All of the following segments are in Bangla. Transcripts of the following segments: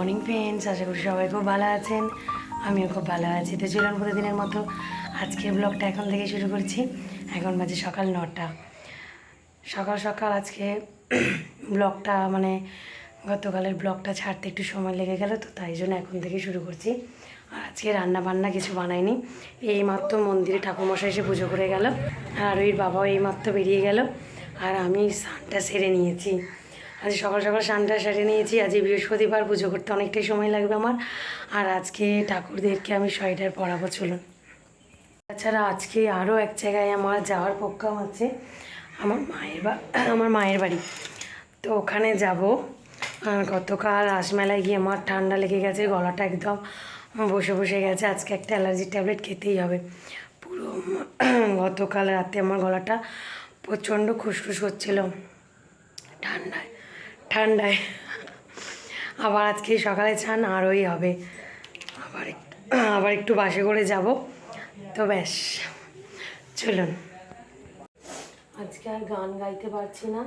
মর্নিং ফ্রেন্ডস আশা করি সবাই খুব ভালো আছেন। আমিও খুব ভালো আছি। তো চলুন প্রতিদিনের মতো আজকের ব্লগটা এখন থেকে শুরু করছি। এখন বাজে সকাল নটা। সকাল সকাল আজকে ব্লগটা মানে গতকালের ব্লগটা ছাড়তে একটু সময় লেগে গেল, তো তাই জন্য এখন থেকে শুরু করছি। আর আজকে রান্না বান্না কিছু বানাইনি। এইমাত্র মন্দিরে ঠাকুরমশাই এসে পুজো করে গেল। আর ওই বাবাও এইমাত্র বেরিয়ে গেল। আর আমি স্নানটা সেরে নিয়েছি। আজ সকাল সকাল স্নানটা সেরে নিয়েছি। আজ বৃহস্পতিবার, পুজো করতে অনেকটাই সময় লাগবে আমার। আর আজকে ঠাকুরদেরকে আমি সোয়েটার পরাবো, চলুন। তাছাড়া আজকে আরও এক জায়গায় আমার যাওয়ার প্রোগ্রাম আছে। আমার মায়ের বা, আমার মায়ের বাড়ি। তো ওখানে যাব। গতকাল রাসমেলায় গিয়ে আমার ঠান্ডা লেগে গেছে, গলাটা একদম বসে বসে গেছে। আজকে একটা অ্যালার্জি ট্যাবলেট খেতেই হবে। পুরো গতকাল রাতে আমার গলাটা প্রচণ্ড খুসখুস করছিল ঠান্ডায়। ঠান্ডায়। আবার আজকে সকালে চান, আরোই হবে। আবার আবার একটু বাসে করে যাব। তো ব্যাস, চলুন। আজকে আর গান গাইতে পারছি না।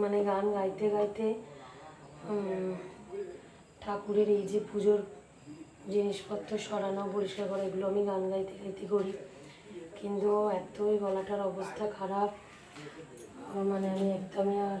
মানে গান গাইতে গাইতে ঠাকুরের এই যে পুজোর জিনিসপত্র সরানো, পরিষ্কার করা, এগুলো আমি গান গাইতে গাইতে করি। কিন্তু এতই গলাটার অবস্থা খারাপ। মানে আমি একদমই আর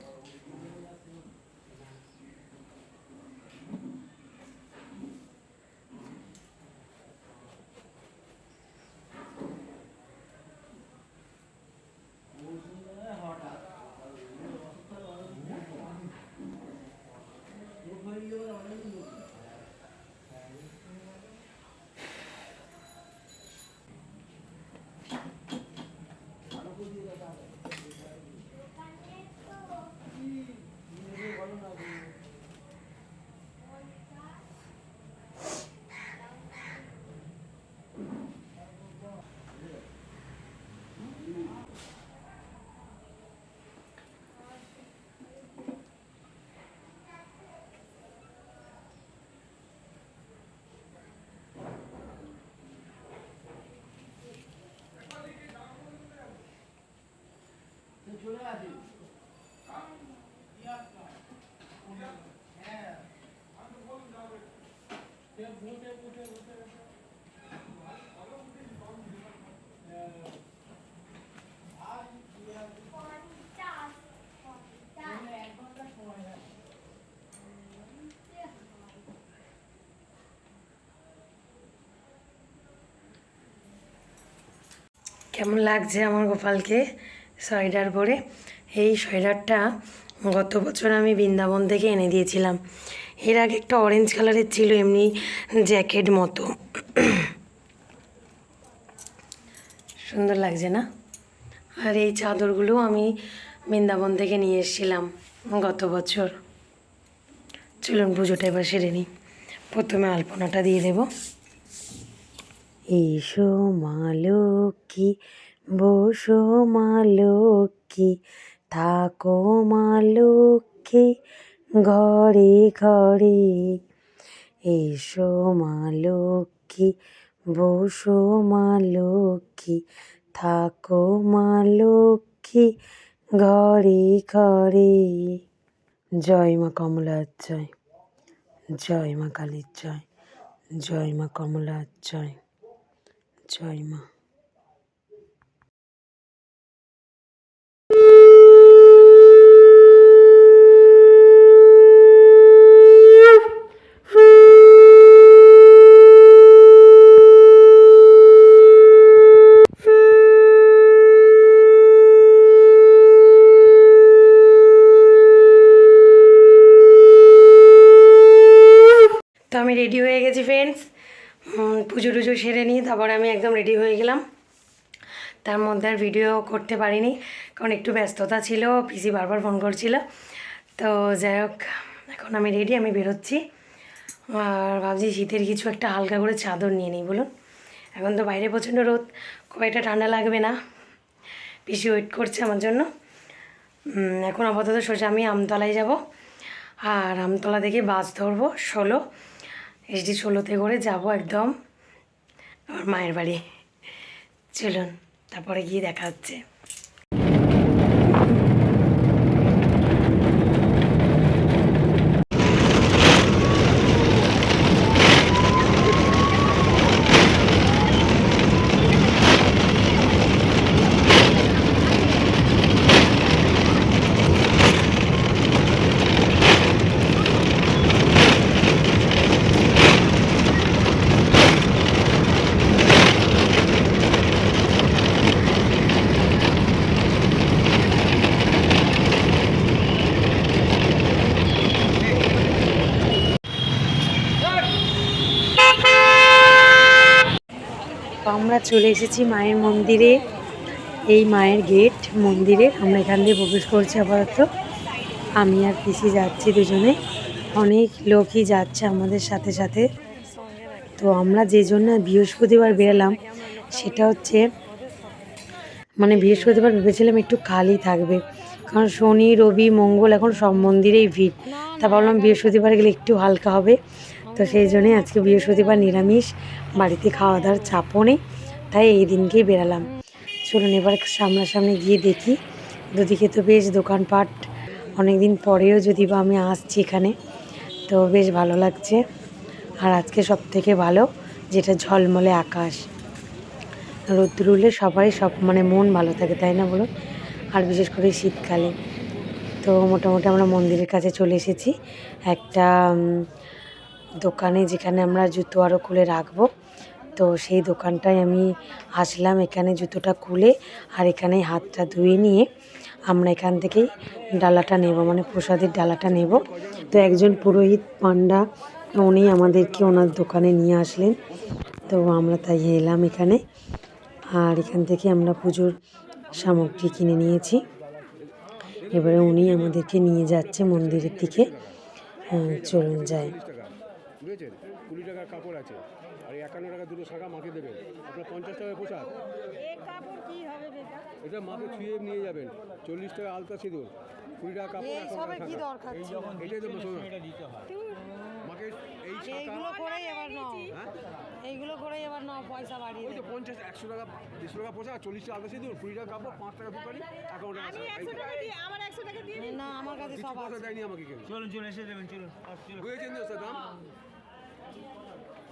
কেমন লাগছে আমার গোপালকে? সোয়েটার পরে এই সোয়েটারটা গত বছর আমি বৃন্দাবন থেকে এনে দিয়েছিলাম। এর আগে একটা অরেঞ্জ কালারের ছিল, এমনি জ্যাকেট মতো। সুন্দর লাগছে না? আর এই চাদরগুলো আমি বৃন্দাবন থেকে নিয়ে এসেছিলাম গত বছর। চলুন পুজোটা এবার সেরে নিই। প্রথমে আলপনাটা দিয়ে দেবো। এসো মা বসো মা লক্ষ্মী, থাকো মা লক্ষ্মী, ঘরে ঘরে। এসো মা লক্ষ্মী, বসো মা লক্ষ্মী, থাকো মা লক্ষ্মী, ঘরে ঘরে। জয় মা কমলার জয় জয় মা কালীর জয় জয় মা কমলার জয় জয় মা। আমি রেডি হয়ে গেছি ফ্রেন্ডস পুজো টুজো সেরে নিই, তারপর আমি একদম রেডি হয়ে গেলাম। তার মধ্যে আর ভিডিও করতে পারিনি, কারণ একটু ব্যস্ততা ছিল পিসি বারবার ফোন করছিল। তো যাই হোক, এখন আমি রেডি আমি বেরোচ্ছি। আর ভাবছি শীতের কিছু একটা হালকা করে চাদর নিয়ে নিই, বলুন। এখন তো বাইরে প্রচণ্ড রোদ, খুব একটা ঠান্ডা লাগবে না। পিসি ওয়েট করছে আমার জন্য। এখন আপাতত সোজা আমি আমতলায় যাব। আর আমতলা থেকে বাস ধরবো, ষোলো। এসডি ষোলোতে করে যাব একদম। আমার মায়ের বাড়ি। চলুন তারপরে গিয়ে দেখা হচ্ছে। আমরা চলে এসেছি মায়ের মন্দিরে। এই মায়ের গেট, মন্দিরে আমরা এখান দিয়ে প্রবেশ করছি আপাতত। আমি আর পিসি যাচ্ছি দুজনে। অনেক লোকই যাচ্ছে আমাদের সাথে সাথে। তো আমরা যে জন্য বৃহস্পতিবার বেরোলাম, সেটা হচ্ছে মানে বৃহস্পতিবার ভেবেছিলাম একটু খালি থাকবে। কারণ শনি, রবি, মঙ্গল এখন সব মন্দিরেই ভিড়। তা ভাবলাম বৃহস্পতিবার গেলে একটু হালকা হবে। তো সেই জন্যই আজকে বৃহস্পতিবার নিরামিষ, বাড়িতে খাওয়া দাওয়ার চাপও নেই, তাই এই দিনকেই বেরালাম। চলুন এবার সামনাসামনি গিয়ে দেখি। দুদিকে তো বেশ দোকানপাট অনেক দিন পরেও যদি বা আমি আসছি এখানে, তো বেশ ভালো লাগছে। আর আজকে সব থেকে ভালো, যেটা ঝলমলে আকাশ। রোদ্দুর উঠলে সবাই সব মানে মন ভালো থাকে, তাই না বলুন? আর বিশেষ করে শীতকালে। তো মোটামুটি আমরা মন্দিরের কাছে চলে এসেছি। একটা দোকানে যেখানে আমরা জুতো আরও খুলে রাখব। তো সেই দোকানটায় আমি আসলাম এখানে জুতোটা খুলে আর এখানে হাতটা ধুয়ে নিয়ে আমরা এখান থেকেই ডালাটা নেব মানে প্রসাদের ডালাটা নেব। তো একজন পুরোহিত পান্ডা উনি আমাদেরকে ওনার দোকানে নিয়ে আসলেন। তো আমরা তাই এলাম এখানে আর এখান থেকে আমরা পুজোর সামগ্রী কিনে নিয়েছি। এবারে উনি আমাদেরকে নিয়ে যাচ্ছে মন্দিরের দিকে। হ্যাঁ, চলুন টাকা বুঝেছেন? কুড়ি টাকার কাপড় আছে। আর একান্ন টাকা দুটো শাখা মাকে দেবেন। আপনার পঞ্চাশ টাকা পোশাক। এটা মাকে ছুঁয়ে নিয়ে যাবেন। চল্লিশ টাকা আলতা সিঁদুর। কুড়ি টাকা। কাপড়। এটাই তো মাকে এই এইগুলো করেই এবার নাও। হ্যাঁ? এইগুলো করেই এবার নাও পয়সা বাড়িয়ে ওই তো পঞ্চাশ একশো টাকা দেড়শো টাকা পোশাক চল্লিশ টাকা আলতা সিঁদুর কুড়ি টাকা কাপড় পাঁচ টাকা দোকানি একান্ন টাকা না আমার কাছে সব দেয়নি আমাকে কেউ। চলুন চলুন এসে দেবেন চলুন। বুঝেছেন তো দাম?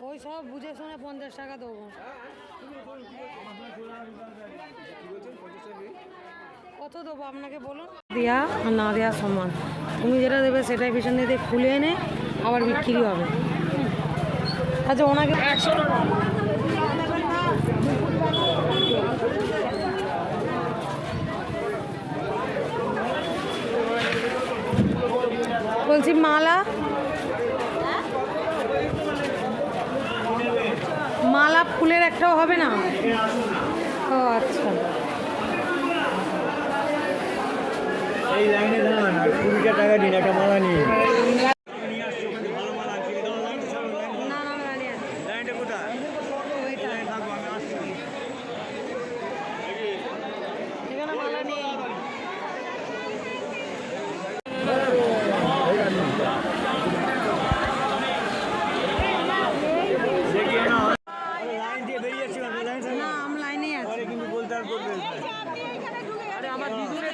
ওই সব বুঝে শুনে পঞ্চাশ টাকা দেবো? কত দেবো আপনাকে বলুন? দেয়া আর না দেওয়া সমান। তুমি যেটা দেবে সেটাই পিছন দিয়ে খুলে এনে আবার বিক্রি হবে। আচ্ছা ওনাকে একশো টাকা। বলছি মালা মালা ফুলের একটাও হবে না? ও আচ্ছা। এই লাইনে দাঁড়ান আর কুড়িটা টাকা দিন একটা মালা নিয়ে। লাইনটা কোথায়। থাকব আমি আসছি এখানে মালা নেই দেখিয়ে না লাইন দিয়ে বেরিয়ে যাচ্ছি না লাইন না আমি লাইনেই আছি পরে কিন্তু বলতে আর করবে আরে আমার দিদুরের পিছনে দিদুরের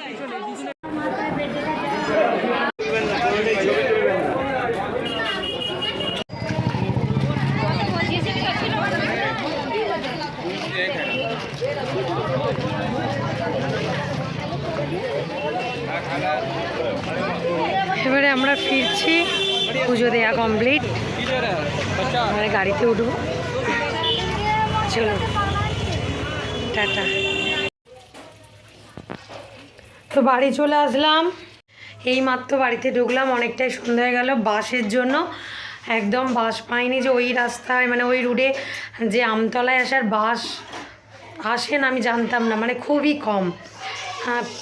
এবারে আমরা ফিরছি পুজো দেয়া কমপ্লিট আমরা গাড়িতে উঠবো। চলো টাটা। তো বাড়ি চলে আসলাম। এই মাত্র বাড়িতে ঢুকলাম, অনেকটাই সন্ধ্যা হয়ে গেল বাসের জন্য। একদম বাস পাইনি যে ওই রাস্তায় মানে ওই রুটে যে আমতলায় আসার বাস আসেন আমি জানতাম না মানে খুবই কম।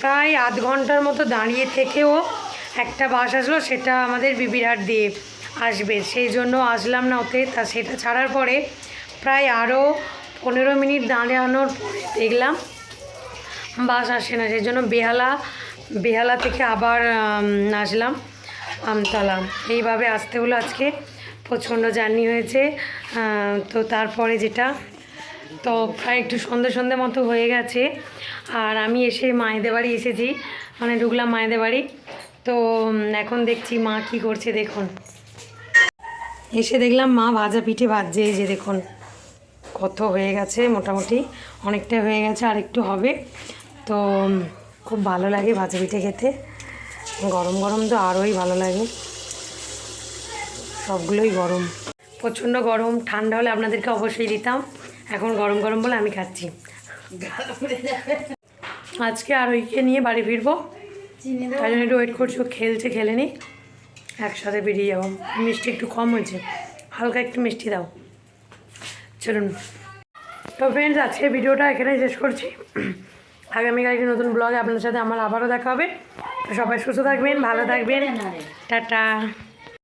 প্রায় আধ ঘণ্টার মতো দাঁড়িয়ে থেকেও একটা বাস আসলো, সেটা আমাদের বিবিরহাট দিয়ে আসবে। সেই জন্য আসলাম না ওতে, তা সেটা ছাড়ার পরে প্রায় আরও পনেরো মিনিট দাঁড়ানোর পরে দেখলাম বাস আসে না, সেই জন্য বেহালা বেহালা থেকে আবার আসলাম, আমতলা। এইভাবে আসতে হলো আজকে, প্রচণ্ড জার্নি হয়েছে তো তারপরে যেটা, তো প্রায় একটু সন্ধে সন্ধে মতো হয়ে গেছে, আর আমি এসে মায়েদের বাড়ি এসেছি মানে ঢুকলাম মায়েদের বাড়ি, তো এখন দেখছি মা কি করছে, দেখুন। এসে দেখলাম মা ভাজা পিঠে ভাজছে, এই যে দেখুন, কত হয়ে গেছে, মোটামুটি, অনেকটা হয়ে গেছে, আর একটু হবে। তো খুব ভালো লাগে ভাজা পিঠে খেতে। গরম গরম তো আরোই ভালো লাগে। সবগুলোই গরম। প্রচণ্ড গরম, ঠান্ডা হলে আপনাদেরকে অবশ্যই দিতাম। এখন গরম গরম বলে আমি খাচ্ছি। আজকে আর ওইকে নিয়ে বাড়ি ফিরবো। তাই জন্য একটু ওয়েট করছি খেলছে খেলে নি একসাথে বেরিয়ে যাব। মিষ্টি একটু কম হয়েছে। হালকা একটু মিষ্টি দাও। চলুন। তো ফ্রেন্ডস আজকের ভিডিওটা এখানে শেষ করছি। আগামীকাল একটি নতুন ব্লগে আপনার সাথে আমার আবারও দেখা হবে। সবাই সুস্থ থাকবেন ভালো থাকবেন। টাটা।